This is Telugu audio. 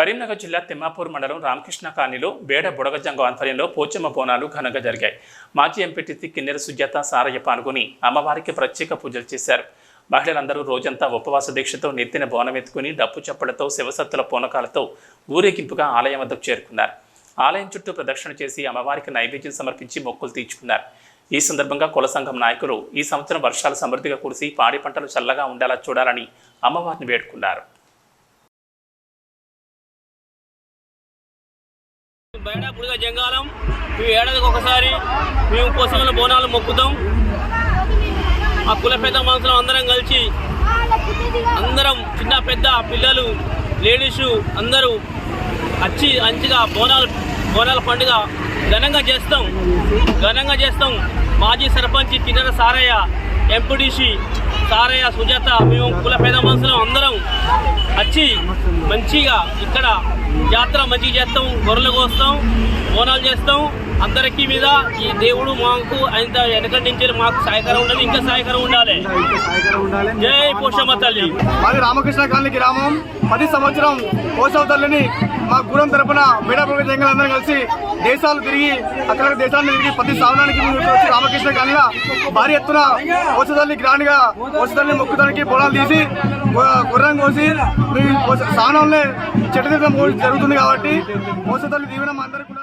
కరీంనగర్ జిల్లా తిమ్మాపూర్ మండలం రామకృష్ణ కాలనీలో బేడ బుడగజంగం ఆధ్వర్యంలో పోచమ్మ బోనాలు ఘనంగా జరిగాయి. మాజీ ఎంపీటీసీ కిన్నెర సుజాత సారయ్య పాల్గొని అమ్మవారికి ప్రత్యేక పూజలు చేశారు. మహిళలందరూ రోజంతా ఉపవాస దీక్షతో నెత్తిన బోనం ఎత్తుకుని డప్పు చప్పలతో శివసత్తుల పూనకాలతో ఊరేగింపుగా ఆలయం వద్దకు చేరుకున్నారు. ఆలయం చుట్టూ ప్రదక్షిణ చేసి అమ్మవారికి నైవేద్యం సమర్పించి మొక్కులు తీర్చుకున్నారు. ఈ సందర్భంగా కుల సంఘం నాయకులు ఈ సంవత్సరం వర్షాలు సమృద్ధిగా కురిసి పాడి పంటలు చల్లగా ఉండేలా చూడాలని అమ్మవారిని వేడుకున్నారు. బయట జంగాలం మేము ఏడాదికి ఒకసారి మేము కోసమైన బోనాలు మొక్కుతాం. ఆ కుల పెద్ద మనుషులు అందరం కలిసి అందరం చిన్న పెద్ద పిల్లలు లేడీస్ అందరూ వచ్చి మంచిగా బోనాలు బోనాల పండుగ ఘనంగా చేస్తాం. ఘనంగా చేస్తాం. మాజీ సర్పంచ్ కిన్నెర సారయ్య ఎంపీడీసీ సారయ్య సుజాత మేము కుల పేద మనుషులు అందరం వచ్చి మంచిగా ఇక్కడ జాతర మంచిగా చేస్తాం గొర్రెలు కోస్తాం బోనాలు చేస్తాం. అందరికీ మీద ఈ దేవుడు మాకు ఆయన వెనకటి నుంచి మాకు సహాయకరం ఉండాలి ఇంకా సహాయకరం ఉండాలి. జై పోషమ్మ తల్లి. రామకృష్ణ కాలనీ గ్రామం ప్రతి సంవత్సరం కోసవ తల్లిని మా గూడెం తరపున మేడాపురం జంగల్ అందరం కలిసి దేశాలు తిరిగి అక్కడ దేశాలను తిరిగి ప్రతి శ్రావణానికి వచ్చి రామకృష్ణ కాలనీలో భారీ ఎత్తున ఔషధాన్ని తల్లి గ్రాండ్గా పొలాలు తీసి గుర్రం కోసి మేము చెట్టు తీర్థం జరుగుతుంది కాబట్టి ఔషధాలు తల్లి దీవెన అందరికీ